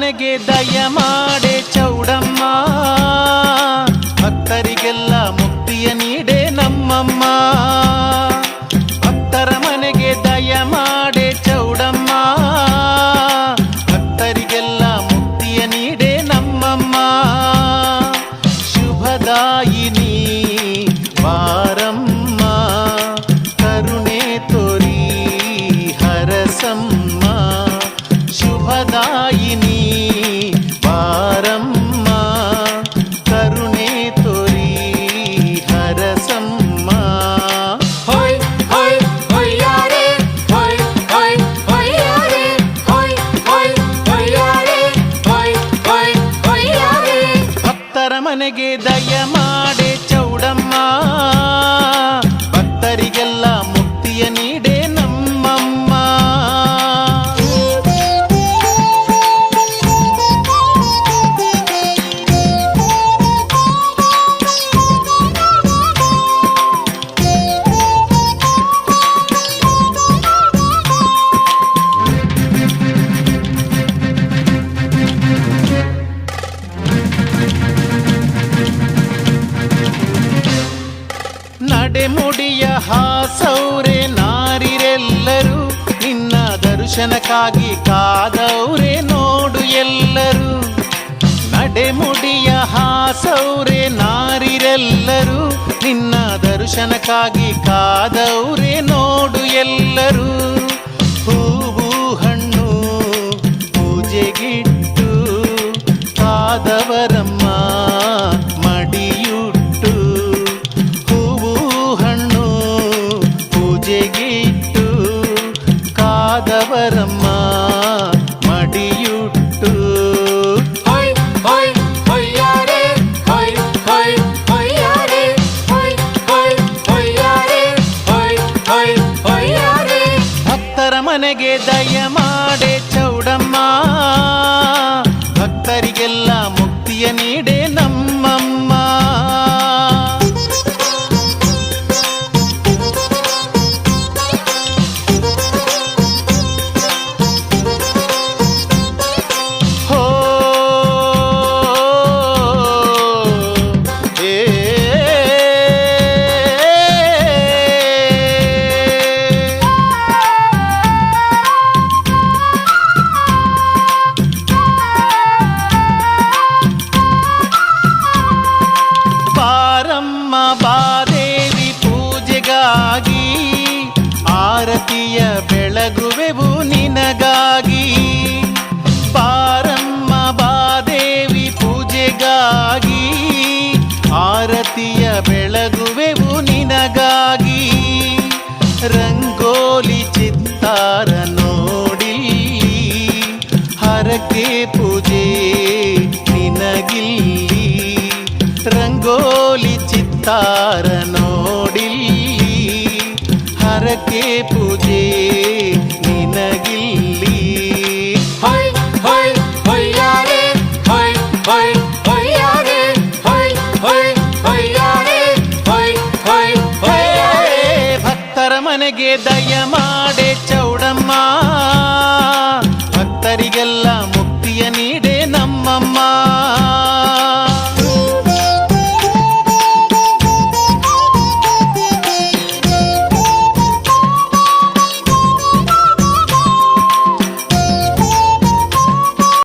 ನನಗೆ ದಯ ಮಾಡೆ ಚೌಡಮ್ಮ ಭಕ್ತರಿಗೆಲ್ಲ ಮುಕ್ತಿಯ ನೀಡೆ ನಮ್ಮಮ್ಮ ಭಕ್ತರ ಮನೆಗೆ ದಯ ಮಾಡೆ ಚೌಡಮ್ಮ ಭಕ್ತರಿಗೆಲ್ಲ ಮುಕ್ತಿಯ ನೀಡೆ ನಮ್ಮಮ್ಮ ಶುಭದಾಯಿನಿ ಬಾ ನಮನೆಗೆ ದಯ ಮಾಡೆ ಚೌಡಮ್ಮ ನಡೆಮುಡಿಯ ಹಾಸೌರೆ ನಾರಿರೆಲ್ಲರೂ ನಿನ್ನ ದರ್ಶನಕ್ಕಾಗಿ ಕಾದವ್ರೆ ನೋಡು ಎಲ್ಲರೂ ನಡೆಮುಡಿಯ ಹಾಸೌರೆ ನಾರಿರೆಲ್ಲರೂ ನಿನ್ನ ದರ್ಶನಕ್ಕಾಗಿ ಕಾದೌರೆ ನೋಡು ಎಲ್ಲರೂ ಮನೆಗೆ ದಯ രംഗോലി ചിത്താരനോടി ഹരക്കെ പൂജേ രംഗോലി ചിത്താരനോടി ഹരക്കെ പൂജ ನಮಗೆ ದಯ ಮಾಡೆ ಚೌಡಮ್ಮ ಭಕ್ತರಿಗೆಲ್ಲ